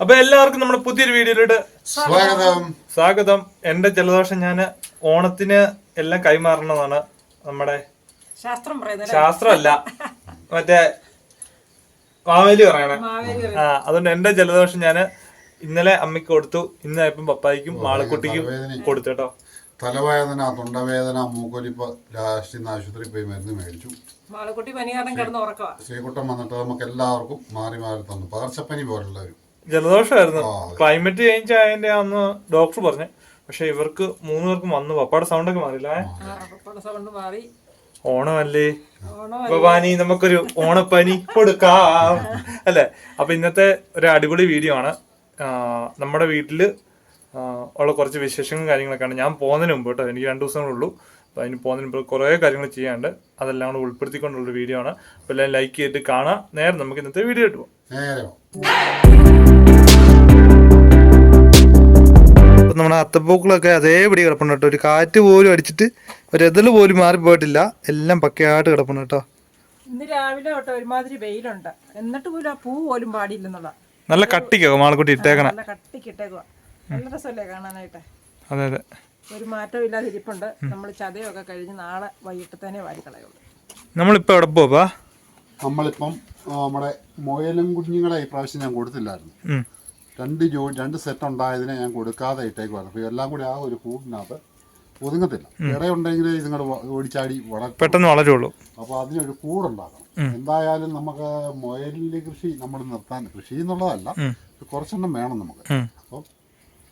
അപ്പൊ എല്ലാവർക്കും നമ്മുടെ പുതിയൊരു വീഡിയോയിലോട്ട് സ്വാഗതം. സ്വാഗതം. എന്റെ ജലദോഷം ഞാൻ ഓണത്തിന് എല്ലാം കൈമാറണതാണ് നമ്മുടെ ശാസ്ത്രം ശാസ്ത്രമല്ല മറ്റേ മാവേലി പറയണേ. ആ അതുകൊണ്ട് എന്റെ ജലദോഷം ഞാൻ ഇന്നലെ അമ്മയ്ക്ക് കൊടുത്തു. ഇന്നായപ്പം പപ്പായിക്കും മാളക്കുട്ടിക്കും കൊടുത്തു കേട്ടോ. തലവേദന തൊണ്ടവേദന മൂക്കൊലിപ്പ് ലാസ്റ്റ് ഇന്ന് ആശുപത്രിയിൽ പോയി മരുന്ന് മേടിച്ചു. ശ്രീകുട്ടം വന്നിട്ട് നമുക്ക് എല്ലാവർക്കും മാറി മാറി തന്നു. പകർച്ചപ്പനി പോലുള്ള ഒരു ജലദോഷമായിരുന്നു. ക്ലൈമറ്റ് ചേഞ്ച് ആയതിന്റെ അന്ന് ഡോക്ടർ പറഞ്ഞു. പക്ഷെ ഇവർക്ക് മൂന്ന് പേർക്കും വന്നു. പപ്പാടെ സൗണ്ട് ഒക്കെ മാറിയില്ല പപ്പട സൗണ്ട് മാറി. ഓണമല്ലേ? ഓണം ഭവാനി നമുക്കൊരു ഓണപ്പനി കൊടുക്കാം. അല്ലെ? അപ്പൊ ഇന്നത്തെ ഒരു അടിപൊളി വീഡിയോ ആണ്. നമ്മുടെ വീട്ടിൽ ഉള്ള കുറച്ച് വിശേഷങ്ങളും കാര്യങ്ങളൊക്കെയാണ്. ഞാൻ പോകുന്നതിന് മുമ്പ് കേട്ടോ എനിക്ക് രണ്ട് ദിവസങ്ങളേ ഉള്ളൂ. അപ്പൊ അതിന് പോകുന്നതിന് മുമ്പ് കുറേ കാര്യങ്ങൾ ചെയ്യാണ്ട് അതെല്ലാം കൂടെ ഉൾപ്പെടുത്തിക്കൊണ്ടുള്ള വീഡിയോ ആണ്. അപ്പൊ എല്ലാം ലൈക്ക് ചെയ്തിട്ട് കാണാം. നേരെ നമുക്ക് ഇന്നത്തെ വീഡിയോ ഇട്ട് അപ്പൊ നമ്മുടെ അത്തപ്പൂക്കളൊക്കെ അതേപടി കിടപ്പുണ്ട് കേട്ടോ. ഒരു കാറ്റ് പോലും അടിച്ചിട്ട് ഒരു എതിൽ പോലും മാറിപ്പോയിട്ടില്ല. എല്ലാം പക്കയായിട്ട് കിടപ്പുണ്ട് കേട്ടോ. ഇന്ന് രാവിലെ തൊട്ട് ഒരുമാതിരി വെയിലുണ്ട്. എന്നിട്ട് പോലും ആ പൂ പോലും പാടിയില്ലെന്നുള്ള നല്ല കട്ടിക്കോ മാളക്കുട്ടി ഇട്ടേക്കണ? നല്ല കട്ടിക്കിട്ടേക്കുവാ. നല്ല രസമല്ലേ കാണാനായിട്ട്? അതെ അതെ. ഒരു മാറ്റവും ഇല്ലാതെ ഇരിപ്പുണ്ട്. നമ്മൾ ചതയൊക്കെ കഴിഞ്ഞ് നാളെ വൈകിട്ട് തന്നെ വാരിക്കളയുള്ളൂ നമ്മളിപ്പോ എവിടെ പോവാ? നമ്മളിപ്പം നമ്മുടെ മുയലും കുഞ്ഞുങ്ങളെ ഇപ്രാവശ്യം ഞാൻ കൊടുത്തില്ലായിരുന്നു. രണ്ട് ജോ രണ്ട് സെറ്റ് ഉണ്ടായതിനെ ഞാൻ കൊടുക്കാതെ ഇട്ടേക്കുവായിരുന്നു അപ്പോൾ എല്ലാം കൂടി ആ ഒരു കൂടിനകത്ത് ഒതുങ്ങത്തില്ല. ഇടയുണ്ടെങ്കിൽ ഇതുങ്ങൾ ഓടിച്ചാടി വളർത്തും പെട്ടെന്ന് വളരുള്ളൂ. അപ്പോൾ അതിനൊരു കൂടുണ്ടാക്കണം എന്തായാലും നമുക്ക് മുയലിന്റെ കൃഷി നമ്മൾ നിർത്താൻ കൃഷി എന്നുള്ളതല്ല കുറച്ചെണ്ണം വേണം നമുക്ക്. അപ്പോൾ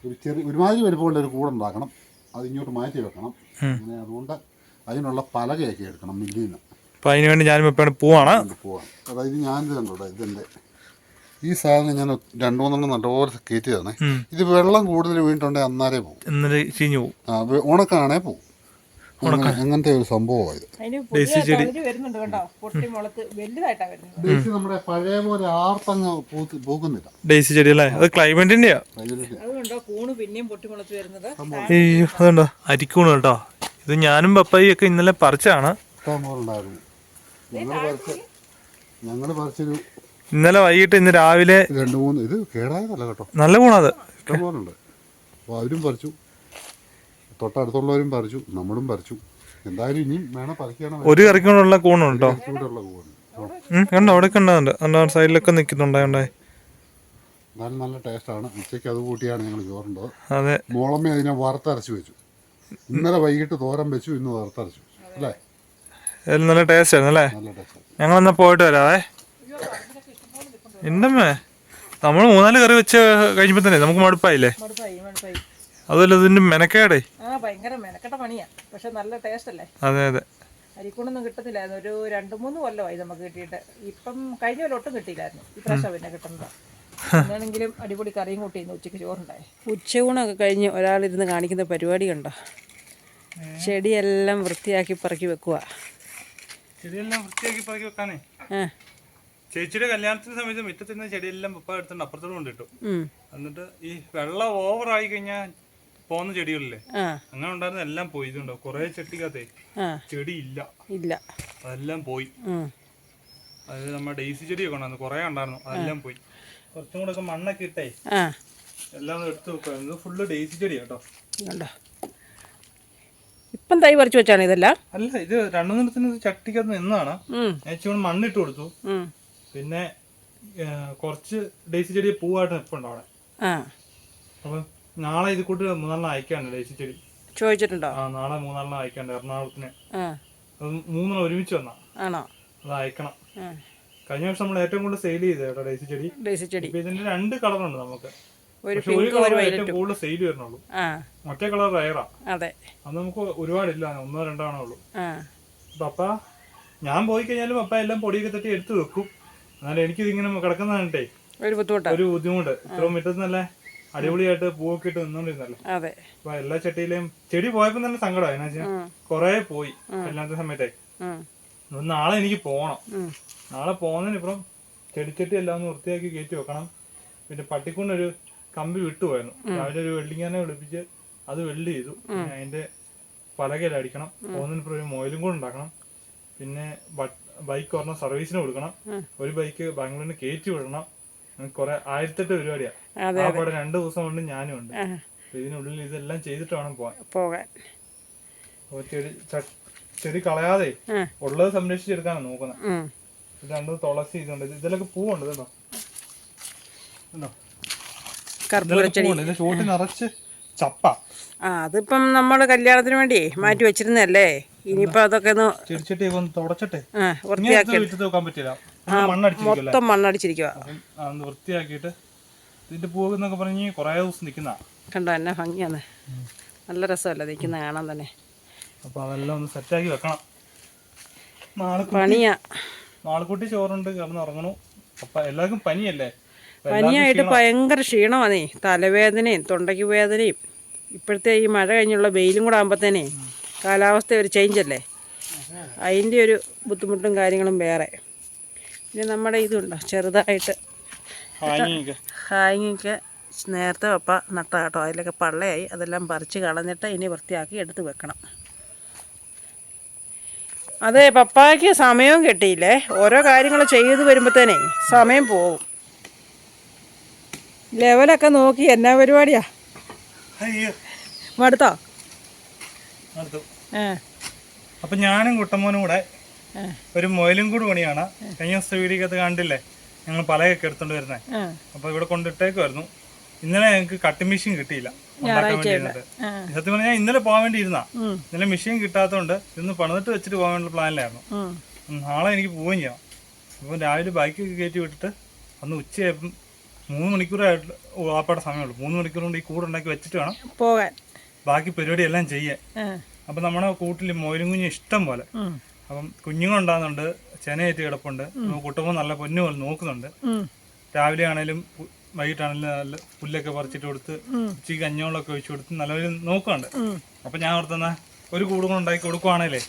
ഒരു ചെറിയ ഒരുമാതിരി വലുപ്പമുള്ള ഒരു കൂടുണ്ടാക്കണം അത് ഇങ്ങോട്ട് മാറ്റി വെക്കണം. അങ്ങനെ അതുകൊണ്ട് അതിനുള്ള പലകയൊക്കെ എടുക്കണം മില്ലിൽ നിന്ന് അപ്പോൾ അതിനുവേണ്ടി ഞാനും പോവാണ്. പോവാൻ അതായത് ഞാനിത് കണ്ടോട്ടെ ഇതെന്റെ ഈ സാധനം ഞാൻ രണ്ടു മൂന്നെണ്ണം നല്ലപോലെ കയറ്റി തന്നെ ഇത് വെള്ളം കൂടുതൽ വീണിട്ടുണ്ടെങ്കിൽ അന്നാരേ പോകും ഇന്നലെ ചീഞ്ഞു പോകും ആ ഉണക്കാണേ പോകും അങ്ങനെ അങ്ങനത്തെ ഒരു സംഭവമായത്. നമ്മുടെ പഴയ പോലെ ആർത്തങ്ങ് ചെടി അല്ലേ അത് ക്ലൈമറ്റിന്റെയാ. അതുണ്ടോ? അരിക്കൂണ് കേട്ടോ. ഇത് ഞാനും പപ്പായി ഒക്കെ ഇന്നലെ പറിച്ചാണ്. ഞങ്ങൾ പറിച്ചൊരു ഇന്നലെ വൈകിട്ട് ഇന്ന് രാവിലെ രണ്ട് മൂന്ന് ഇത് കേടായതല്ല കേട്ടോ. നല്ല ഗുണത് ഇഷ്ടം പോലെ ഉണ്ട് അപ്പോൾ അവരും പറിച്ചു. തൊട്ടടുത്തുള്ളവരും പറിച്ചു. നമ്മളും പറിച്ചു. എന്തായാലും ഇനിയും വേണം പറിക്കണം ഒരു കറിക്കൊണ്ടുള്ള കൂണുണ്ടോ ചൂടുള്ള കൂടാണ് ഉം, കണ്ടോ? അവിടെ കണ്ടതുണ്ട് കണ്ടോ? സൈഡിലൊക്കെ നിൽക്കുന്നുണ്ടായോണ്ടായി എന്നാലും നല്ല ടേസ്റ്റാണ്. ഉച്ചയ്ക്ക് അത് കൂട്ടിയാണ് ഞങ്ങൾ ചോറുണ്ടത്. അതെ. മോളമ്മ അതിനെ വറുത്തരച്ച് വെച്ചു. ഇന്നലെ വൈകിട്ട് തോരൻ വെച്ചു ഇന്ന് വറുത്തരച്ചു അല്ലേ? നല്ല ടേസ്റ്റ് ആയിരുന്നു അല്ലേ? ഞങ്ങൾ ടേസ്റ്റ്. പോയിട്ട് വരാവേ. എന്തമ്മേ നമ്മൾ മൂന്നാൽ കറി വെച്ച കഴിഞ്ഞപ്പോ തന്നെ നമുക്ക് മടുപ്പായില്ലേ? അതുമല്ല ഇതിന്റെ മെനക്കേടേ. ഭയങ്കര മെനക്കെട്ട പണിയാ പക്ഷെ നല്ല ടേസ്റ്റ് അല്ലേ? അതെ അതെ. അരിക്കൂണൊന്നും കിട്ടുന്നില്ലായിരുന്നു ഒരു രണ്ട് മൂന്ന് കൊല്ലമായി നമുക്ക് കിട്ടിയിട്ട്. ഇപ്പം കഴിഞ്ഞ കൊല്ലം ഒട്ടും കിട്ടിയില്ലായിരുന്നു ഇപ്രാവശ്യം പിന്നെ കിട്ടുന്നതാ. എന്നാണെങ്കിലും അടിപൊളി കറിയും കൂട്ടിയിരുന്നു ഉച്ചയ്ക്ക് ചോറുണ്ടായി. ഉച്ചയൂണൊക്കെ കഴിഞ്ഞ് ഒരാളിരുന്ന് കാണിക്കുന്ന പരിപാടി കണ്ടോ? ചെടിയെല്ലാം വൃത്തിയാക്കി പറക്കി വെക്കുക ചെടിയെല്ലാം വൃത്തിയാക്കി പറക്കി വെക്കാനേ? ആ. ചേച്ചിയുടെ കല്യാണത്തിന് സമയത്ത് മുറ്റത്തുനിന്ന് ചെടിയെല്ലാം പപ്പ എടുത്തിട്ട് അപ്പുറത്തോട് കൊണ്ടിട്ടു. എന്നിട്ട് ഈ വെള്ളം ഓവർ ആയി കഴിഞ്ഞാൽ പോകുന്ന ചെടികളില്ലേ? അങ്ങനെ ഉണ്ടായിരുന്ന എല്ലാം പോയി ഇതുണ്ടോ? കുറെ ചെട്ടിക്കകത്തെ ചെടി ഇല്ല ഇല്ല. അതെല്ലാം പോയി. അത് നമ്മുടെ ഡെയ്സി ചെടിയൊക്കെ ഉണ്ടായിരുന്നു കുറെ ഉണ്ടായിരുന്നു അതെല്ലാം പോയി. കുറച്ചും കൂടെ ഒക്കെ മണ്ണൊക്കെ ഇട്ടേ. എല്ലാം എടുത്തു വെക്കുക ഫുള്ള് ഡെയ്സി ചെടി കേട്ടോ. ഇപ്പം തൈ പറിച്ചു വെച്ചാണ് ഇതെല്ലാം? അല്ല ഇത് രണ്ടു നിറത്തിന് ചട്ടിക്കകത്ത് നിന്നാണ്. മണ്ണിട്ട് കൊടുത്തു. പിന്നെ കുറച്ച് ഡേസി ചെടി പൂവായിട്ട് നിൽപ്പുണ്ട് അവിടെ. ആ. അപ്പൊ നാളെ ഇത് കൂട്ട് മൂന്നാളിനെ അയക്കാണ്ട് ഡേസി ചെടി. ചോദിച്ചിട്ടുണ്ടോ? ആ നാളെ മൂന്നാളിനെ അയക്കാണ്ട് എറണാകുളത്തിന്. ആ. അത് മൂന്നെണ്ണം ഒരുമിച്ച് വന്നാ. ആണോ? അത് അയക്കണം. ആ. കഴിഞ്ഞ വർഷം നമ്മൾ ഏറ്റവും കൂടുതൽ സെയിൽ ചെയ്തത് കേട്ടോ ഡേസി ചെടി. ഡേസി ചെടി. ഇപ്പൊ ഇതിന്റെ രണ്ട് കളറുണ്ട് നമുക്ക്. ഒരു പക്ഷെ ഒരു കളർ ഏറ്റവും കൂടുതൽ സെയിൽ വരുന്നുള്ളൂ. ആ. മറ്റേ കളർ റയറാ അതെ. അത് നമുക്ക് ഒരുപാടില്ല ഒന്നോ രണ്ടോ ആണേ ഉള്ളൂ. ആ. പപ്പ ഞാൻ പോയി കഴിഞ്ഞാലും പപ്പ എല്ലാം പൊടിയൊക്കെ തട്ടി എടുത്തു വെക്കും. എന്നാലും എനിക്കിത് ഇങ്ങനെ കിടക്കുന്ന കണ്ടിട്ടേ ഒരു ബുദ്ധിമുട്ട്. ഒരു ബുദ്ധിമുട്ട്. ഇത്ര മുറ്റത്ത് നല്ല അടിപൊളിയായിട്ട് പൂവൊക്കെ ഇട്ട് നിന്നോണ്ടിരുന്നല്ലേ. അതെ. അപ്പൊ എല്ലാ ചട്ടിയിലെയും ചെടി പോയപ്പോ തന്നെ സങ്കടമായി. എന്നാ വെച്ചാൽ കൊറേ പോയി അല്ലാത്ത സമയത്തെ. നാളെ എനിക്ക് പോണം. നാളെ പോകുന്നതിന് ഇപ്പം ചെടിച്ചട്ടി എല്ലാം ഒന്ന് വൃത്തിയാക്കി കയറ്റി വെക്കണം. പിന്നെ പട്ടിക്കൊണ്ടൊരു കമ്പി വിട്ടുപോയിരുന്നു രാവിലെ ഒരു വെള്ളിങ്ങാനെ വിളിപ്പിച്ച് അത് വെള്ളി ചെയ്തു. അതിന്റെ പലകയിലടിക്കണം. പോകുന്നതിനിപ്പുറം പോകുന്നതിന് ഇപ്പം ഒരു മോയിലും കൂടെ ഉണ്ടാക്കണം. പിന്നെ ബൈക്ക് ഒരെണ്ണം സർവീസിന് കൊടുക്കണം. ഒരു ബൈക്ക് ബാംഗ്ലൂരിന് കയറ്റി വിടണം. കൊറേ ആയിരത്തെട്ട് പരിപാടിയാ. പടം രണ്ട് ദിവസം കൊണ്ട് ഞാനും ഉണ്ട്. ഇതിനുള്ളിൽ ഇതെല്ലാം ചെയ്തിട്ട് വേണം പോവാൻ. പോകാൻ. ചെടി കളയാതെ ഉള്ളത് സംരക്ഷിച്ചെടുക്കാനാണ് നോക്കുന്നത് ഇത് രണ്ട് തുളസി ഇതുണ്ട്. ഇത് ഇതിലൊക്കെ പൂവുണ്ട് കേട്ടോ? കർപ്പൂര ചോട്ടിൽ നിറച്ച് ചപ്പ. ആ അതിപ്പം നമ്മൾ കല്യാണത്തിന് വേണ്ടി മാറ്റി വെച്ചിരുന്നല്ലേ ഇനിയിപ്പോ അതൊക്കെ ഒന്ന് തിരിച്ചിട്ട് ഒന്ന് തുടച്ചിട്ട്. ആ, വൃത്തിയാക്കി വീട്ടിൽ വെക്കാൻ പറ്റില്ല. മൊത്തം മണ്ണടിച്ചിരിക്കുക വൃത്തിയാക്കിയിട്ട് ഇതിന്റെ പൂവെന്നൊക്കെ പറഞ്ഞ് കുറേ ദിവസം നിൽക്കുന്ന. കണ്ടോ എന്നെ ഭംഗിയാണ്. നല്ല രസമല്ലേ നിൽക്കുന്ന കാണാൻ തന്നെ. അപ്പൊ അതെല്ലാം ഒന്ന് സെറ്റാക്കി വെക്കണം. നാളെ പണിയാ. നാളെക്കുട്ടി ചോറുണ്ട് കിടന്ന് ഉറങ്ങണു. അപ്പൊ എല്ലാവർക്കും പനിയല്ലേ? പനിയായിട്ട് ഭയങ്കര ക്ഷീണമാണേ. തലവേദനയും തൊണ്ടയ്ക്ക് വേദനയും. ഇപ്പോഴത്തെ ഈ മഴ കഴിഞ്ഞുള്ള വെയിലും കൂടെ ആകുമ്പോഴത്തേനേ കാലാവസ്ഥ ഒരു ചേഞ്ച് അല്ലേ? അതിന്റെ ഒരു ബുദ്ധിമുട്ടും കാര്യങ്ങളും വേറെ. പിന്നെ നമ്മുടെ ഇതുണ്ടോ? ചെറുതായിട്ട് ഹാങ്ങിക്ക് നേരത്തെ പപ്പ നട്ട കേട്ടോ. അതിലൊക്കെ പള്ളയായി. അതെല്ലാം പറിച്ച് കളഞ്ഞിട്ട് ഇനി വൃത്തിയാക്കി എടുത്ത് വെക്കണം. അതെ പപ്പായ്ക്ക് സമയവും കിട്ടിയില്ലേ? ഓരോ കാര്യങ്ങൾ ചെയ്ത് വരുമ്പോഴത്തേനേ സമയം പോവും. ലെവലൊക്കെ നോക്കി എന്നാ പരിപാടിയാ? മടുത്തോ? അപ്പൊ ഞാനും കുട്ടമോനും കൂടെ ഒരു മൊയിലും കൂടെ പണിയാണ്. കഴിഞ്ഞ ദിവസത്തെ വീഡിയോക്കകത്ത് കണ്ടില്ലേ? ഞങ്ങൾ പലയൊക്കെ എടുത്തോണ്ട് വരുന്നേ. അപ്പൊ ഇവിടെ കൊണ്ടിട്ടേക്കുമായിരുന്നു ഇന്നലെ ഞങ്ങൾക്ക് കട്ടിംഗ് മെഷീൻ കിട്ടിയില്ല. ഉണ്ടാക്കാൻ. സത്യം പറഞ്ഞാൽ ഇന്നലെ പോകാൻ വേണ്ടി ഇരുന്നാ ഇന്നലെ മെഷീൻ കിട്ടാത്തതുകൊണ്ട് ഇന്ന് പണിതിട്ട് വെച്ചിട്ട് പോകാൻ വേണ്ടി പ്ലാനിലായിരുന്നു നാളെ എനിക്ക് പോവുകയും ചെയ്യാം അപ്പം രാവിലെ ബൈക്കൊക്കെ കയറ്റി വിട്ടിട്ട് അന്ന് ഉച്ചയായപ്പം മൂന്ന് മണിക്കൂറായിട്ട് വാപ്പയുടെ സമയമുള്ളൂ. മൂന്ന് മണിക്കൂർ കൊണ്ട് ഈ കൂടുണ്ടാക്കി വെച്ചിട്ട് വേണം പോകാൻ. ബാക്കി പരിപാടി എല്ലാം ചെയ്യാൻ അപ്പൊ നമ്മുടെ കൂട്ടിൽ മോരും കുഞ്ഞ് ഇഷ്ടം പോലെ. അപ്പം കുഞ്ഞുങ്ങളുണ്ടാകുന്നുണ്ട് ചെനയേറ്റ് കിടപ്പുണ്ട് കുട്ടുമ്പോൾ നല്ല പൊന്നു പോലെ നോക്കുന്നുണ്ട്. രാവിലെ ആണേലും വൈകിട്ടാണെങ്കിലും നല്ല പുല്ലൊക്കെ പറിച്ചിട്ട് കൊടുത്ത് ഉച്ചയ്ക്ക് കഞ്ഞോളൊക്കെ ഒഴിച്ചു കൊടുത്ത് നല്ലപോലെ നോക്കുന്നുണ്ട്. അപ്പൊ ഞാൻ ഓർത്തുന്ന ഒരു കൂടും കൂടെ ഉണ്ടാക്കി കൊടുക്കുവാണേലേ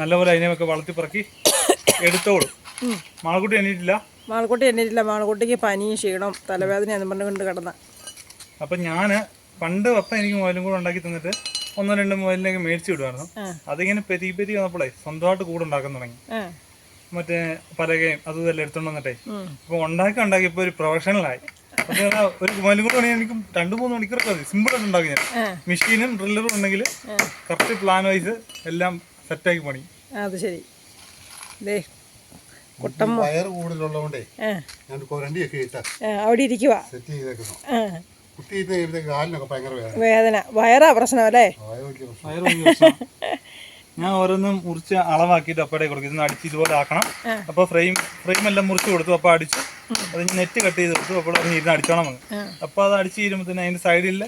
നല്ലപോലെ അതിനെയൊക്കെ വളർത്തി പറക്കി എടുത്തോളും. മാളക്കുട്ടി എണീറ്റില്ല? മാൾക്കുട്ടി എന്നിട്ടില്ല മാളക്കുട്ടിക്ക് പനിയും ക്ഷീണം തലവേദന പറഞ്ഞു കൊണ്ട് കിടന്ന. അപ്പം ഞാൻ പണ്ട് അപ്പം എനിക്ക് മൊബൈലും കൂടെ ഉണ്ടാക്കി തന്നിട്ട് ഒന്നോ രണ്ട് മൊബൈലിലേക്ക് മേടിച്ചു വിടുമായിരുന്നു. അതിങ്ങനെ പെരി പെരി വന്നപ്പോഴേ സ്വന്തമായിട്ട് കൂടെ ഉണ്ടാക്കാൻ തുടങ്ങി. മറ്റേ പലകയും അതും ഇതെല്ലാം എടുത്തോണ്ട് വന്നിട്ടേ. അപ്പൊ ഉണ്ടാക്കി ഉണ്ടാക്കി ഇപ്പൊ ഒരു പ്രൊഫഷണലായി. ഒരു മൊബൈലും കൂടെ എനിക്ക് രണ്ടു മൂന്ന് മണിക്കൂറൊക്കെ മതി. സിമ്പിൾ ആയിട്ട് ഉണ്ടാക്കി ഞാൻ മെഷീനും ഡ്രില്ലറും ഉണ്ടെങ്കിൽ കറക്റ്റ് പ്ലാൻ വൈസ് എല്ലാം സെറ്റാക്കി പണി. അത് ശരി. വയർ കൂടുതലുള്ളതുകൊണ്ടേ ഞാൻ കൊരണ്ടിയൊക്കെ ഇട്ട അവിടെ ഇരിക്കുക സെറ്റ് ചെയ്തേക്കുന്നു. കാലിനൊക്കെ ഭയങ്കര വേദന. വേദന. വയറാ പ്രശ്നം അല്ലേ. ഞാൻ ഓരോന്നും മുറിച്ച് അളവാക്കിയിട്ട് അപ്പടെ കൊടുക്കും. ഇതൊന്ന് അടിച്ച് ഇതുപോലെ ആക്കണം. അപ്പൊ ഫ്രെയിം ഫ്രെയിം എല്ലാം മുറിച്ച് കൊടുത്തു അപ്പൊ അടിച്ചു. അത് നെറ്റ് കട്ട് ചെയ്ത് കൊടുത്തു അപ്പോൾ ഇരുന്ന് അടിച്ചോണം. വന്നു അപ്പൊ അത് അടിച്ച് തീരുമ്പോഴത്തേന് അതിന്റെ സൈഡിൽ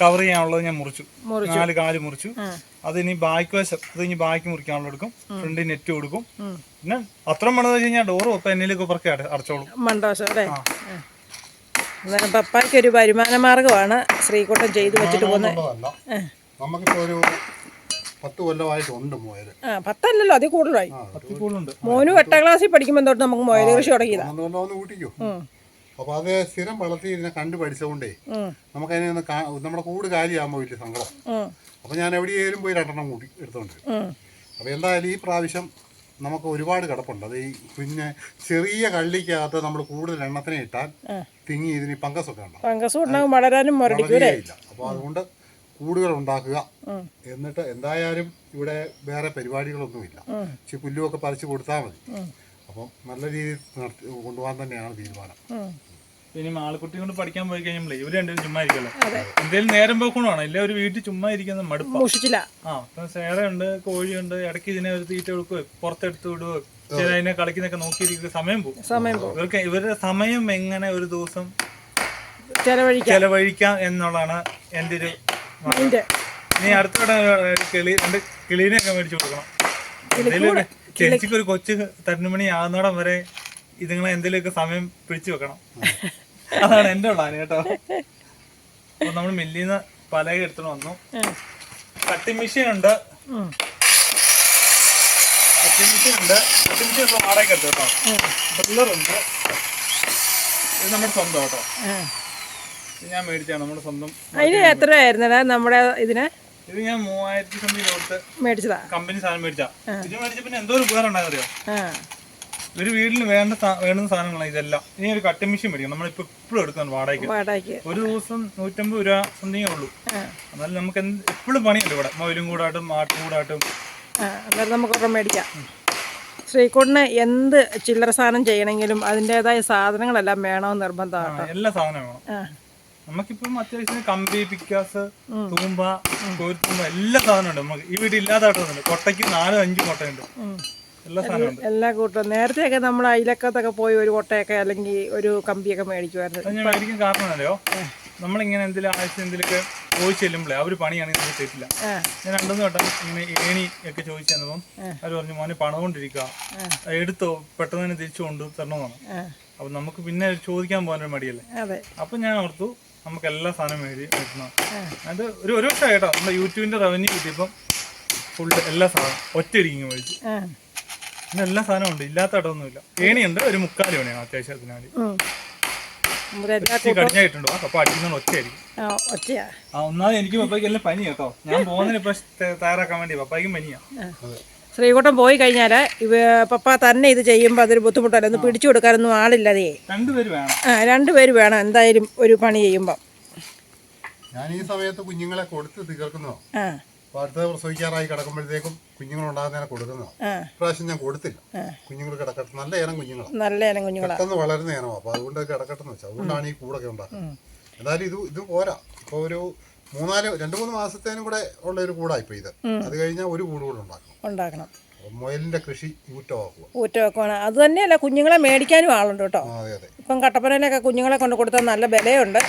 കവർ ചെയ്യാനുള്ളത് ഞാൻ മുറിച്ചു. നാല് കാൽ മുറിച്ചു. അത് ഇനി ബാക്ക് വശം അത് ഇനി ബാക്ക് മുറിക്കാനുള്ള എടുക്കും. ഫ്രണ്ട് നെറ്റ് കൊടുക്കും. പിന്നെ അത്ര മണെന്ന് വെച്ച് കഴിഞ്ഞാൽ ഡോറും ഒപ്പം എന്നിലേക്ക് പുറക്കെ അടച്ചോളും. മണ്ടവശം അല്ലേ? അന്നേരം പപ്പായ്ക്ക് ഒരു വരുമാന മാർഗമാണ് ശ്രീകുട്ടം ചെയ്തു വെച്ചിട്ട് പോകുന്നത്. നമുക്കിപ്പോ ഒരു പത്ത് കൊല്ലമായിട്ടുണ്ട് മുയൽ ആ പത്തല്ലല്ലോ അതിൽ കൂടുതലായി. മോനും എട്ടാം ക്ലാസ്സിൽ പഠിക്കുമ്പോൾ തൊട്ട് നമുക്ക് മോയൽ കൃഷി തുടങ്ങിയതാ. ഒന്ന് ഒന്ന് കൂട്ടിക്കോ അപ്പൊ അത് സ്ഥിരം വളർത്തി ഇതിനെ കണ്ടു പഠിച്ചതുകൊണ്ടേ. നമുക്കതിനെ ഒന്ന് നമ്മുടെ കൂട് കാലിയാകുമ്പോൾ വലിയ സങ്കടം. ഉം. അപ്പൊ ഞാൻ എവിടെയെങ്കിലും പോയി രണ്ടെണ്ണം കൂടി എടുത്തോണ്ട് അപ്പോൾ അപ്പൊ എന്തായാലും ഈ പ്രാവശ്യം നമുക്ക് ഒരുപാട് കിടപ്പുണ്ട്. അത് ഈ പിന്നെ ചെറിയ കള്ളിക്കകത്ത് നമ്മൾ കൂടുതൽ എണ്ണത്തിനെ ഇട്ടാൽ തിങ്ങി ഇതിന് ഉണ്ടാവും. ഫംഗസും ഉണ്ടാകും വളരാനും അപ്പോൾ അതുകൊണ്ട് കൂടുകൾ ഉണ്ടാക്കുക. എന്നിട്ട് എന്തായാലും ഇവിടെ വേറെ പരിപാടികളൊന്നുമില്ല. ഇച്ചിരി പുല്ലുമൊക്കെ പറിച്ചു കൊടുത്താൽ മതി. അപ്പം നല്ല രീതിയിൽ നടത്തി കൊണ്ടുപോകാൻ തന്നെയാണ് തീരുമാനം. ഇനി ആൾക്കുട്ടി കൊണ്ട് പഠിക്കാൻ പോയി കഴിഞ്ഞാൽ ഇവർ രണ്ടും ചുമ്മാ ഇരിക്കല്ലോ എന്തെങ്കിലും നേരം പോക്കണമാണ് ഇല്ല ഒരു വീട്ടിൽ ചുമ്മാ ഇരിക്കുന്ന മടുപ്പില്ല മുഷിച്ചില്ല. ആ ഇപ്പം സേറയുണ്ട് കോഴിയുണ്ട് ഇടയ്ക്ക് ഇതിനെ ഒരു തീറ്റ കൊടുക്കുകയോ പുറത്തെടുത്ത് വിടുകയോ ചില അതിനെ കളിക്കുന്നൊക്കെ നോക്കിയിരിക്കുക സമയം പോകും. സമയം പോകും. ഇവർക്ക് ഇവരുടെ സമയം എങ്ങനെ ഒരു ദിവസം ചെലവഴിക്കാം. ചെലവഴിക്കാം എന്നുള്ളതാണ് എന്റെ ഒരു നീ അടുത്തിടെ ഒരു കിളി രണ്ട് കിളീനെയൊക്കെ മേടിച്ചു കൊടുക്കണം. ചേച്ചിക്ക് ഒരു കൊച്ചു തരുമണി ആകുന്നോടം വരെ ഇതുങ്ങളെ എന്തെങ്കിലുമൊക്കെ സമയം പിടിച്ചു വെക്കണം. അതാണ് എന്റെ പ്ലാൻ കേട്ടോ. അപ്പൊ നമ്മൾ മില്ലിന്ന് പലക എടുത്തു വന്നു. കട്ടിംഗ് മെഷീൻ ഉണ്ട്. കട്ടിംഗ് മെഷീൻ ഉണ്ട് കട്ടിംഗ് മെഷീൻ ഇപ്പോൾ വാടകയ്ക്ക് എടുത്തു കേട്ടോ. ഡ്രില്ലറുണ്ട് ഇത് നമ്മുടെ സ്വന്തം കേട്ടോ. ഞാൻ മേടിച്ചാണ് നമ്മുടെ സ്വന്തം അതിന് എത്രയായിരുന്നടാ നമ്മുടെ ഇതിന്? ഇത് ഞാൻ മൂവായിരത്തി സംതിങ് കൊടുത്ത് മേടിച്ചതാ? കമ്പനി സാധനം മേടിച്ചാ. ഇത് മേടിച്ച പിന്നെ എന്തോ ഒരു ഉപകാരം ഉണ്ടാകും അറിയോ ഒരു വീടിന് വേണ്ട വേണ്ടുന്ന സാധനങ്ങളാണ് ഇതെല്ലാം. ഇനി ഒരു കട്ടിംഗ് മെഷീൻ മേടിക്കും നമ്മളിപ്പോ എപ്പോഴും എടുക്കാൻ വാടകയ്ക്ക്. ഒരു ദിവസം നൂറ്റമ്പത് രൂപ സംതിങ്ങേ ഉള്ളൂ. എന്നാലും നമുക്ക് എപ്പോഴും പണിയുണ്ട് ഇവിടെ. മൊയിലും കൂടാട്ടും ആട്ടും കൂടാട്ടും. അന്നേരം നമുക്ക് ഒരെണ്ണം മേടിക്കാം. ശ്രീകോടിന് എന്ത് ചില്ലറ സാധനം ചെയ്യണമെങ്കിലും അതിന്റെതായ സാധനങ്ങളെല്ലാം വേണമെന്ന് നിർബന്ധമാണ് എല്ലാ സാധനവും വേണം. നമുക്കിപ്പം അത്യാവശ്യം കമ്പി പിക്കാസ് തൂമ്പ കോരിത്തൂമ്പ എല്ലാ സാധനം ഉണ്ട് നമുക്ക്. ഈ വീട് ഇല്ലാതായിട്ടൊന്നുമില്ല കൊട്ടയ്ക്ക് നാലും അഞ്ചും കൊട്ടയുണ്ട്. എല്ലാ കൂട്ടും എല്ലാ കൂട്ടം. നേരത്തെയൊക്കെ നമ്മൾ അയിലക്കത്തൊക്കെ പോയി ഒരു കൊട്ടയൊക്കെ അല്ലെങ്കിൽ ഒരു കമ്പിയൊക്കെ മേടിക്കുമായിരുന്നു. ഞാൻ മേടിക്കാൻ കാരണം അറിയോ നമ്മളിങ്ങനെ എന്തെങ്കിലും ആവശ്യം എന്തെങ്കിലുമൊക്കെ ചോദിച്ചു ചെല്ലുമ്പോഴേ അവർ പണിയാണെങ്കിൽ നമുക്ക് തരില്ല ഞാൻ രണ്ടുമൂന്ന് വട്ടം ഇങ്ങനെ ഏണി ഒക്കെ ചോദിച്ചു തന്നപ്പം അവർ പറഞ്ഞു മോനെ പണം കൊണ്ടിരിക്കുക എടുത്തോ. പെട്ടെന്ന് തന്നെ തിരിച്ചു കൊണ്ട് തരണമെന്നാണ്. അപ്പൊ നമുക്ക് പിന്നെ ചോദിക്കാൻ പോകാനൊരു മടിയല്ലേ? അപ്പം ഞാൻ ഓർത്തു നമുക്ക് എല്ലാ സാധനവും മേടി വെക്കണം. അത് ഒരു ഒരു വർഷം കേട്ടോ. നമ്മുടെ യൂട്യൂബിന്റെ റവന്യൂ കിട്ടിയപ്പം ഫുള്ള് എല്ലാ സാധനം ഒറ്റയിരിക്കും മേടിച്ചു. പിന്നെ എല്ലാ സാധനവും ഉണ്ട്. ഇല്ലാത്ത ഇടമൊന്നുമില്ല ഏണിയുണ്ട്. ഒരു മുക്കാൽ മണിയാണ് അത്യാവശ്യത്തിന് വേണ്ടി കടിഞ്ഞായിട്ടുണ്ടോ അപ്പൊ അടിക്കുന്ന ഒറ്റയായിരിക്കും ആ ഒറ്റയാ. ആ ഒന്നാമത് എനിക്ക് പപ്പായ്ക്ക് എല്ലാം പനി കേട്ടോ. ഞാൻ പോകുന്നതിന് ഇപ്പൊ തയ്യാറാക്കാൻ വേണ്ടി പപ്പായ്ക്കും പനിയാ. ശ്രീകുട്ടൻ പോയി കഴിഞ്ഞാൽ ഇവ പപ്പ തന്നെ ഇത് ചെയ്യുമ്പോൾ അതൊരു ബുദ്ധിമുട്ടല്ല? ഒന്ന് പിടിച്ചു കൊടുക്കാനൊന്നും ആളില്ലതേ ആ രണ്ടുപേര് വേണം എന്തായാലും ഒരു പണി ചെയ്യുമ്പോൾ ഞാൻ ഈ സമയത്ത് കുഞ്ഞുങ്ങളെ കൊടുത്ത് തീർക്കുന്നോ. അടുത്ത പ്രസവിക്കാറായി കിടക്കുമ്പോഴത്തേക്കും കുഞ്ഞുങ്ങൾ ഉണ്ടാകുന്നതിനെ കൊടുക്കുന്നോ. ഇപ്രാവശ്യം ഞാൻ കൊടുത്തില്ല. കുഞ്ഞുങ്ങൾ കിടക്കട്ടെ. നല്ല ഇനം കുഞ്ഞുങ്ങളാണ് നല്ല ഇനം കുഞ്ഞുങ്ങളാണ് പെട്ടെന്ന് വളരുന്ന ഇനമാണ് അപ്പോൾ അതുകൊണ്ട് കിടക്കട്ടെന്ന് വെച്ചാൽ അതുകൊണ്ടാണ് ഈ കൂടൊക്കെ ഉണ്ടാക്കുന്നത്. എന്നാലും ഇത് ഇത് പോരാ. ഇപ്പോൾ ഒരു മൂന്നാൽ രണ്ട് മൂന്ന് മാസത്തേനും കൂടെ ഉള്ള ഒരു കൂടാ ഇപ്പോൾ ഇത് അത് കഴിഞ്ഞാൽ ഒരു കൂട് കൂടെ ഉണ്ടാക്കണം. ഉണ്ടാക്കണം. മുയലിന്റെ കൃഷി ഊറ്റമാക്കുക അത് തന്നെയല്ല കുഞ്ഞുങ്ങളെ മേടിക്കാനും ആളുണ്ട് കേട്ടോ. ആ അതെ അതെ. ഇപ്പം കട്ടപ്പനയിലൊക്കെ കുഞ്ഞുങ്ങളെ കൊണ്ട് കൊടുത്താൽ നല്ല വിലയുണ്ട്.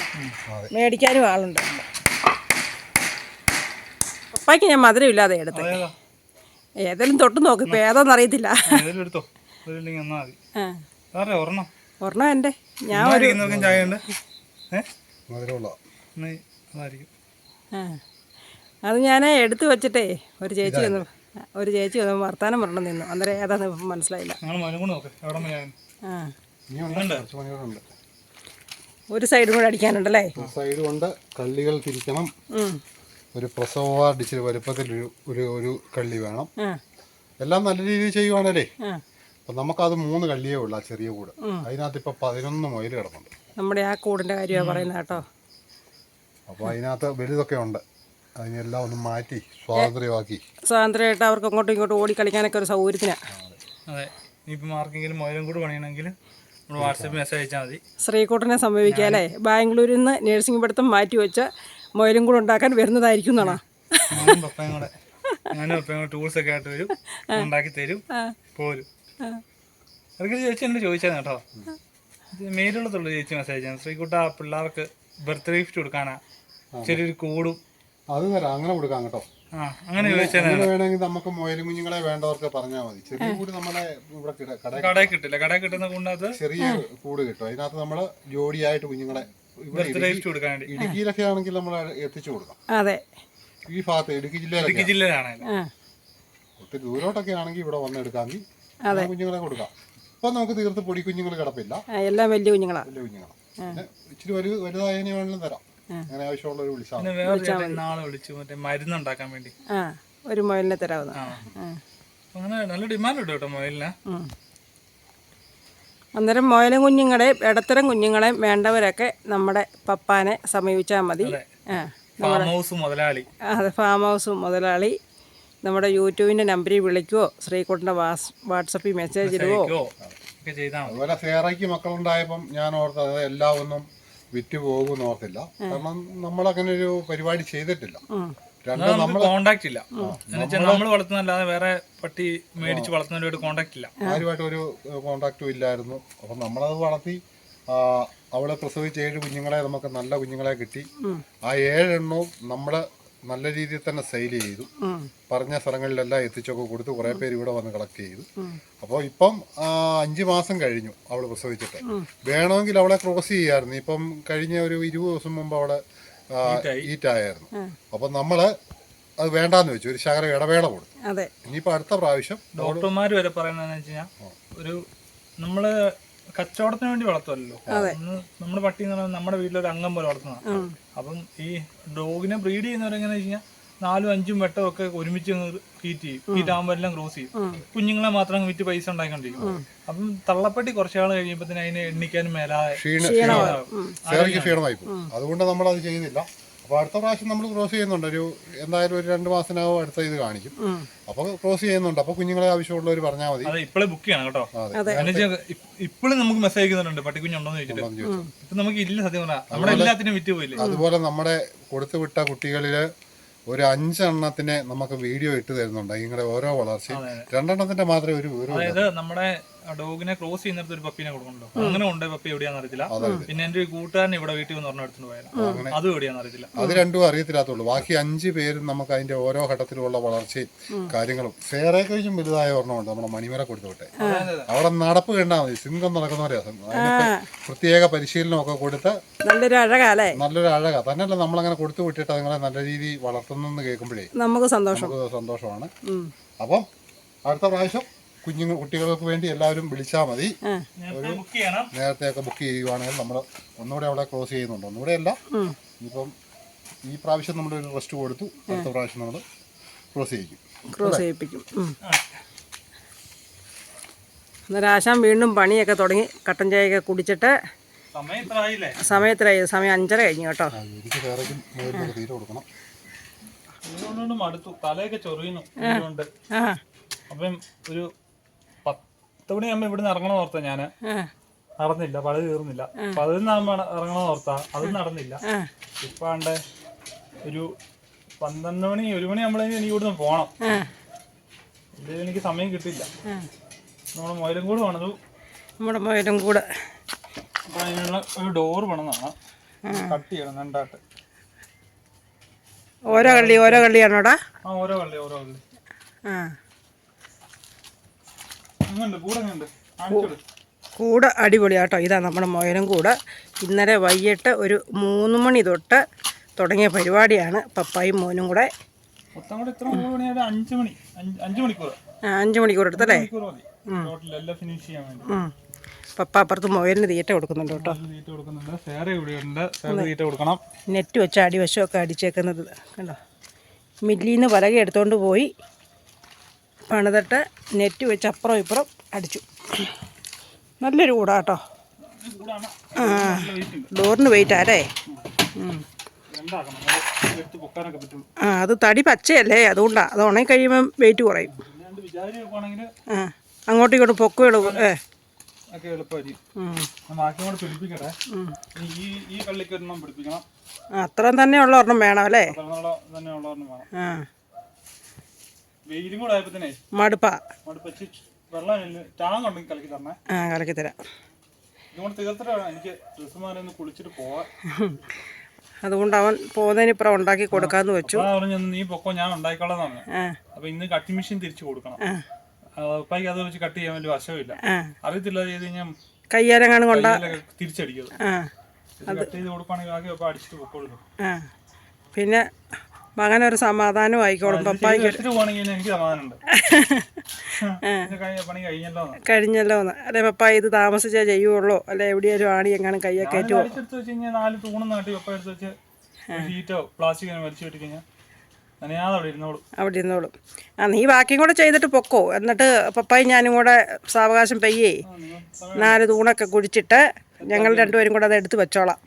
അതെ. മേടിക്കാനും ആളുണ്ട്. പപ്പായ്ക്ക് ഞാൻ മധുരം ഇല്ലാതെ എടുത്ത്. ഏതെങ്കിലും തൊട്ട് നോക്ക് ഇപ്പം ഏതാന്ന് അറിയത്തില്ല. ഒരെണ്ണം. എന്റെ. ഞാൻ ഇരിക്കുന്നവർക്കും ആ. അത് ഞാൻ എടുത്തു വെച്ചിട്ടേ ഒരു ചേച്ചി വന്നു ഒരു ചേച്ചി വന്ന് വർത്താനം പറഞ്ഞു നിന്നു. അന്നേരം ഏതാന്ന് മനസ്സിലായില്ല. ഒരു സൈഡും കൂടെ അടിക്കാനുണ്ടല്ലേ? സൈഡ് കൊണ്ട് കള്ളികൾ തിരിക്കണം. ഒരു പ്രസവ ഇച്ചിരി വലുപ്പത്തിൽ ഒരു ഒരു ഒരു കള്ളി വേണം. എല്ലാം നല്ല രീതിയിൽ ചെയ്യുവാണല്ലേ? അപ്പൊ അപ്പം നമുക്കത് മൂന്ന് കള്ളിയേ ഉള്ളൂ ആ ചെറിയ കൂട്. അതിനകത്ത് ഇപ്പൊ പതിനൊന്ന് മുയൽ കിടപ്പുണ്ട്. നമ്മുടെ ആ കൂടിന്റെ കാര്യമാണ് പറയുന്നത് കേട്ടോ. അപ്പോൾ അതിനകത്ത് വലുതൊക്കെ ഉണ്ട്. അതിനെല്ലാം ഒന്ന് മാറ്റി സ്വാതന്ത്ര്യമാക്കി. സ്വാതന്ത്ര്യമായിട്ട് അവർക്ക് അങ്ങോട്ടും ഇങ്ങോട്ടും ഓടി കളിക്കാനൊക്കെ ഒരു സൗകര്യത്തിനാണ് അതെ. ഇനിയിപ്പം ആർക്കെങ്കിലും മൊയിലും കൂടി പണിയണമെങ്കിൽ വാട്സപ്പ് മെസ്സേജ് അയച്ചാൽ മതി. ശ്രീകൂട്ടനെ സംഭവിക്കുക അല്ലേ ബാംഗ്ലൂരിൽ നിന്ന് നഴ്സിംഗ് പഠിത്തം മാറ്റി വെച്ച മൊയിലും കൂടെ ഉണ്ടാക്കാൻ വരുന്നതായിരിക്കും എന്നാണോ പപ്പയും കൂടെ. ഞാനും പപ്പയും കൂടെ ടൂൾസ് ഒക്കെ ആയിട്ട് വരും. ഉണ്ടാക്കി തരും. പോരും. ചേച്ചി എന്നോട് ചോദിച്ചാൽ കേട്ടോ. മേലുള്ളതുള്ള ചേച്ചി മെസ്സേജ് ആണ് ശ്രീകുട്ട പിള്ളേർക്ക് ബർത്ത്ഡേ ഗിഫ്റ്റ് കൊടുക്കാനാ. ചെറിയൊരു കൂടും. അത് തരാം അങ്ങനെ കൊടുക്കാം കേട്ടോ. ആ അങ്ങനെ അങ്ങനെ വേണമെങ്കിൽ നമുക്ക് മുയലും കുഞ്ഞുങ്ങളെ വേണ്ടവർക്ക് പറഞ്ഞാൽ മതി. ചെറിയ കൂട് നമ്മളെ ഇവിടെ കിട- കടയിൽ കിട്ടില്ല. കടയിൽ കിട്ടുന്ന കൂടിനകത്ത് ചെറിയ കൂട് കിട്ടും. അതിനകത്ത് നമ്മൾ ജോഡിയായിട്ട് കുഞ്ഞുങ്ങളെ ഇടുക്കിയിലൊക്കെ ആണെങ്കിൽ നമ്മൾ എത്തിച്ചു കൊടുക്കാം. അതെ. ഈ ഭാഗത്ത് ഇടുക്കി ജില്ലയിലൊക്കെ ഇടുക്കി ജില്ലയിലാണല്ലോ? ഒത്തിരി ദൂരോട്ടൊക്കെ ആണെങ്കിൽ ഇവിടെ വന്ന് എടുക്കാമെങ്കിൽ ആ കുഞ്ഞുങ്ങളെ കൊടുക്കാം. ഇപ്പൊ നമുക്ക് തീർത്ത് പൊടി കുഞ്ഞുങ്ങൾ കിടപ്പില്ല. ആ, എല്ലാം വലിയ കുഞ്ഞുങ്ങളാണ് വലിയ കുഞ്ഞുങ്ങളാണ് ഇച്ചിരി വലുതായ വലുതായതിനെ വേണമെങ്കിലും തരാം. അങ്ങനെ ആവശ്യമുള്ളവർ വിളിച്ചാൽ വേറെ നാളെ വിളിച്ചു മറ്റേ മരുന്നുണ്ടാക്കാൻ വേണ്ടി. ആ ഒരു മുയലിനെ തരാവുന്ന. അങ്ങനെ നല്ല ഡിമാൻഡ് ഉണ്ട് കേട്ടോ മൊയിലിന്. അന്നേരം മോയലും കുഞ്ഞുങ്ങളെയും ഇടത്തരം കുഞ്ഞുങ്ങളെയും വേണ്ടവരൊക്കെ നമ്മുടെ പപ്പാനെ സമീപിച്ചാൽ മതി. ഫാം ഹൗസ് മുതലാളി. അതെ ഫാം ഹൗസ് മുതലാളി. നമ്മുടെ യൂട്യൂബിന്റെ നമ്പറിൽ വിളിക്കുവോ ശ്രീകുട്ടന്റെ വാസ് വാട്സപ്പിൽ മെസ്സേജ് ഇടുവോ? അതുപോലെ ഫേറയ്ക്ക് മക്കളുണ്ടായപ്പം ഞാൻ ഓർത്തത് എല്ലാം ഒന്നും വിറ്റ് പോകുമെന്ന് ഓർത്തില്ല കാരണം നമ്മൾ അങ്ങനെ ഒരു പരിപാടി ചെയ്തിട്ടില്ല. രണ്ട് നമ്മൾ കോണ്ടാക്ട് ഇല്ല. എന്നുവെച്ചാൽ നമ്മൾ വളർത്തുന്നല്ലാതെ വേറെ പട്ടി മേടിച്ച് വളർത്തുന്നവരോട് കോണ്ടാക്ട് ഇല്ല. ആരുമായിട്ട് ഒരു കോണ്ടാക്റ്റും ഇല്ലായിരുന്നു. അപ്പം നമ്മളത് വളർത്തി അവളെ പ്രസവിച്ച ഏഴ് കുഞ്ഞുങ്ങളെ നമുക്ക് നല്ല കുഞ്ഞുങ്ങളെ കിട്ടി. ആ. ഏഴെണ്ണവും നമ്മൾ നല്ല രീതിയിൽ തന്നെ സെയിൽ ചെയ്തു. പറഞ്ഞ സ്ഥലങ്ങളിലെല്ലാം എത്തിച്ചൊക്കെ കൊടുത്ത് കുറെ പേര് ഇവിടെ വന്ന് കളക്ട് ചെയ്തു. അപ്പോൾ ഇപ്പം അഞ്ചു മാസം കഴിഞ്ഞു അവൾ പ്രസവിച്ചിട്ട്. വേണമെങ്കിൽ അവളെ ക്രോസ് ചെയ്യായിരുന്നു. ഇപ്പം കഴിഞ്ഞ ഒരു ഇരുപത് ദിവസം മുമ്പ് അവളെ ഈറ്റായിരുന്നു അപ്പം നമ്മൾ അത് വേണ്ടാന്ന് വെച്ചു. ഒരു ശകലം ഇടവേള കൊടുത്തു. ഇനിയിപ്പോ അടുത്ത പ്രാവശ്യം ഡോക്ടർമാർ വരെ പറയുന്നതെന്ന് വെച്ച് ഒരു നമ്മൾ കച്ചവടത്തിന് വേണ്ടി വളർത്തുമല്ലോ നമ്മുടെ പട്ടി എന്ന് പറയുന്നത് നമ്മുടെ വീട്ടിലൊരു അംഗം പോലെ വളർത്തുന്നതാണ്. അപ്പം ഈ ഡോഗിനെ ബ്രീഡ് ചെയ്യുന്നവരെങ്ങനെ വെച്ച് കഴിഞ്ഞാൽ നാലും അഞ്ചും വെട്ടം ഒക്കെ ഒരുമിച്ച് ഹീറ്റ് ചെയ്യും. ഹീറ്റാകുമ്പോൾ എല്ലാം ക്രോസ് ചെയ്യും. കുഞ്ഞുങ്ങളെ മാത്രം അങ്ങ് വിറ്റ് പൈസ ഉണ്ടാക്കിക്കൊണ്ടിരിക്കും അപ്പം തള്ളപ്പെട്ടി കുറച്ചാൾ കഴിയുമ്പോൾ തന്നെ അതിനെ എണ്ണിക്കാനും മേലാതെ അതുകൊണ്ട് നമ്മൾ അത് ചെയ്യുന്നില്ല. അപ്പോൾ അടുത്ത പ്രാവശ്യം നമ്മൾ ക്രോസ് ചെയ്യുന്നുണ്ട്. ഒരു എന്തായാലും ഒരു രണ്ട് മാസത്തിനകം അടുത്ത ഇത് കാണിക്കും. അപ്പോൾ ക്രോസ് ചെയ്യുന്നുണ്ട്. അപ്പോൾ കുഞ്ഞുങ്ങളെ ആവശ്യമുള്ളവർ പറഞ്ഞാൽ മതി. അതെ ഇപ്പോഴേ ബുക്ക് ചെയ്യണം കേട്ടോ. അതെ. ഇപ്പോഴും നമുക്ക് മെസ്സേജ് അയക്കുന്നുണ്ട്. പട്ടി ചോദിച്ചിട്ട്. ഉണ്ടെന്ന് ചോദിച്ചു. ഇപ്പൊ നമുക്ക് ഇല്ല സത്യം പറഞ്ഞാൽ നമ്മുടെ എല്ലാത്തിനും വിറ്റ് പോയില്ലേ? അതുപോലെ നമ്മുടെ കൊടുത്തുവിട്ട കുട്ടികളിൽ ഒരു അഞ്ചെണ്ണത്തിനെ നമുക്ക് വീഡിയോ ഇട്ട് തരുന്നുണ്ട്. നിങ്ങളുടെ ഓരോ വളർച്ചയും. രണ്ടെണ്ണത്തിന്റെ മാത്രമേ ഒരു വിവരം അതായത് നമ്മുടെ ഡോഗിനെ ക്രോസ് ചെയ്യുന്നിടത്ത് ഒരു പപ്പീനെ കൊടുക്കണല്ലോ അങ്ങനെ ഉണ്ട് പപ്പി എവിടെയാന്ന് അറിയത്തില്ല. പിന്നെ എന്റെ ഒരു കൂട്ടുകാരൻ ഇവിടെ വീട്ടിൽ വന്ന് പറഞ്ഞ എടുത്തുകൊണ്ട് പോയാലും അതും എവിടെയാന്ന് അറിയത്തില്ല. അത് രണ്ടും അറിയത്തില്ലാത്തുള്ളൂ ബാക്കി അഞ്ച് പേരും നമുക്ക് അതിന്റെ ഓരോ ഘട്ടത്തിലുള്ള വളർച്ചയും കാര്യങ്ങളും. ഫേറെ കഴിഞ്ഞും വലുതായ ഒരെണ്ണമുണ്ട് നമ്മുടെ മണിമല കൊടുത്തോട്ടെ. അവിടെ നടപ്പ് കണ്ടാൽ മതി. സിംഗം നടക്കുന്നവരെ പ്രത്യേക പ്രത്യേക പരിശീലനമൊക്കെ കൊടുത്ത് നല്ലൊരു അഴകല്ലേ? നല്ലൊരു അഴക. തന്നെയല്ല നമ്മളങ്ങനെ കൊടുത്തു വിട്ടിട്ട് അതുങ്ങളെ നല്ല രീതിയിൽ വളർത്തുന്നെന്ന് കേൾക്കുമ്പോഴേ നമുക്ക് സന്തോഷം. സന്തോഷമാണ്. അപ്പം അടുത്ത പ്രാവശ്യം കുഞ്ഞുങ്ങൾ കുട്ടികൾക്ക് വേണ്ടി എല്ലാവരും വിളിച്ചാൽ മതി നേരത്തെ ഒക്കെ ചെയ്യണം നേരത്തെയൊക്കെ ബുക്ക് ചെയ്യുവാണെങ്കിൽ നമ്മൾ ഒന്നുകൂടെ അവിടെ ക്ലോസ് ചെയ്യുന്നുണ്ട് ഒന്നുകൂടെ അല്ല ഇപ്പം ഈ പ്രാവശ്യം നമ്മൾ ഒരു റെസ്റ്റ് കൊടുത്തു അടുത്ത പ്രാവശ്യം നമ്മൾ ക്ലോസ് ചെയ്യിക്കും ക്രോസ് ചെയ്യിപ്പിക്കും. അന്നേരം ആശാൻ വീണ്ടും പണിയൊക്കെ തുടങ്ങി കട്ടൻ ചായയൊക്കെ കുടിച്ചിട്ട് സമയത്തിലായി സമയം അഞ്ചര കഴിഞ്ഞു കേട്ടോ മടുത്തു തലയൊക്കെ ചൊറിയുന്നു അപ്പം ഒരു പത്ത് ഇവിടെ ഇവിടുന്ന് ഇറങ്ങണം ഓർത്ത ഞാൻ. നടന്നില്ല പഴയ തീർന്നില്ല. പതിനൊന്നാകുമ്പോ ഇറങ്ങണം ഓർത്ത. അതും നടന്നില്ല. ഇപ്പൊ ഒരു പന്ത്രണ്ട് മണി ഒരു മണി ആകുമ്പോഴേക്കും എനിക്ക് ഇവിടുന്ന് പോണം. ആ. ഇത് എനിക്ക് സമയം കിട്ടില്ല. നമ്മുടെ മൊയിലും കൂടെ പണിതു നമ്മുടെ മോയിലും കൂടെ. അപ്പൊ അതിനുള്ള ഒരു ഡോർ പണിതാണ് കട്ട് ചെയ്യണം രണ്ടായിട്ട്. ഓരോ കള്ളി ഓരോ കള്ളിയാണോടാ? ആ ഓരോ കള്ളി ഓരോ കള്ളി. ആ. കൂടെ അടിപൊളിയാട്ടോ ഇതാ നമ്മുടെ മോയനും കൂട്. ഇന്നലെ വൈകിട്ട് ഒരു മൂന്ന് മണി തൊട്ട് തുടങ്ങിയ പരിപാടിയാണ് പപ്പായും മോനും കൂടെ. അഞ്ചു മണിക്കൂർ എടുത്തല്ലേ. പപ്പ അപ്പുറത്ത് മൊയലിന് തീറ്റ കൊടുക്കുന്നുണ്ട് കേട്ടോ. നെറ്റ് വെച്ച് അടിവശമൊക്കെ അടിച്ചേക്കുന്നത് കണ്ടോ? മില്ലിന്ന് പലക എടുത്തോണ്ട് പോയി. പണിതിട്ട് നെറ്റ് വെച്ച് അപ്പുറം ഇപ്പുറം അടിച്ചു. നല്ലൊരു കൂടാട്ടോ. കേട്ടോ ആ ഡോറിന് വെയിറ്റ് ആരേ ആ അത് തടി പച്ചയല്ലേ അതുകൊണ്ടാ അത് ഉണങ്ങി കഴിയുമ്പം വെയിറ്റ് കുറയും. ആ അങ്ങോട്ടും ഇങ്ങോട്ടും ഏ. ഒക്കെ എളുപ്പമായിരിക്കും. കൂടെ ഒരെണ്ണം പിടിപ്പിക്കണം. ആ, അത്രയും തന്നെയുള്ള ഒരെണ്ണം വേണം അല്ലേ? ആ. വെയിലും കൂടെ ആയപ്പോഴത്തേനെ മടുപ്പാ. മടുപ്പച്ച് വെള്ളം ഇല്ല ടാങ്ക് ഉണ്ടെങ്കിൽ കലക്കി തരണേ. ആ കലക്കി തരാം. ഇതുകൊണ്ട് തീർത്തിട്ട് വേണം. എനിക്ക് ഡ്രസ്സ് മാറി ഒന്ന് കുളിച്ചിട്ട് പോവാൻ. അതുകൊണ്ട് അവൻ പോകുന്നതിനിപ്പുറം ഉണ്ടാക്കി കൊടുക്കാന്ന് വെച്ചു. പറഞ്ഞു നീ പൊക്കോ ഞാൻ ഉണ്ടാക്കിക്കോളാം പറഞ്ഞു അപ്പൊ ഇന്ന് കട്ടിംഗ് മെഷീൻ തിരിച്ചു കൊടുക്കണം. ഉപ്പായിക്ക് അത് വെച്ച് കട്ട് ചെയ്യാൻ വലിയ വശമില്ല. അറിയത്തില്ല ചെയ്ത് കഴിഞ്ഞാൽ കൊണ്ട തിരിച്ചടിക്കുന്നത് തിരിച്ചടിക്കും ആ. കട്ട് ചെയ്ത് കൊടുക്കുകയാണെങ്കിൽ ആകെ അപ്പൊ അടിച്ചിട്ട് പൊക്കോളൂ. ആ ഒരു മകനൊരു സമാധാനം ആയിക്കോളും പപ്പായ്ക്ക് കഴിഞ്ഞല്ലോ എന്ന്. അല്ലെ പപ്പായ ഇത് താമസിച്ചേ ചെയ്യുള്ളൂ. അല്ലെ എവിടെയാലും ആണി എങ്ങാനും കയ്യെ കയറ്റുമോ അവിടെ ഇരുന്നോളൂ. ആ നീ ബാക്കിയും കൂടെ ചെയ്തിട്ട് പൊക്കോ. എന്നിട്ട് പപ്പായും ഞാനും കൂടെ സാവകാശം പെയ്യേ. നാല് തൂണൊക്കെ കുഴിച്ചിട്ട് ഞങ്ങൾ രണ്ടുപേരും കൂടെ അത് എടുത്ത് വെച്ചോളാം.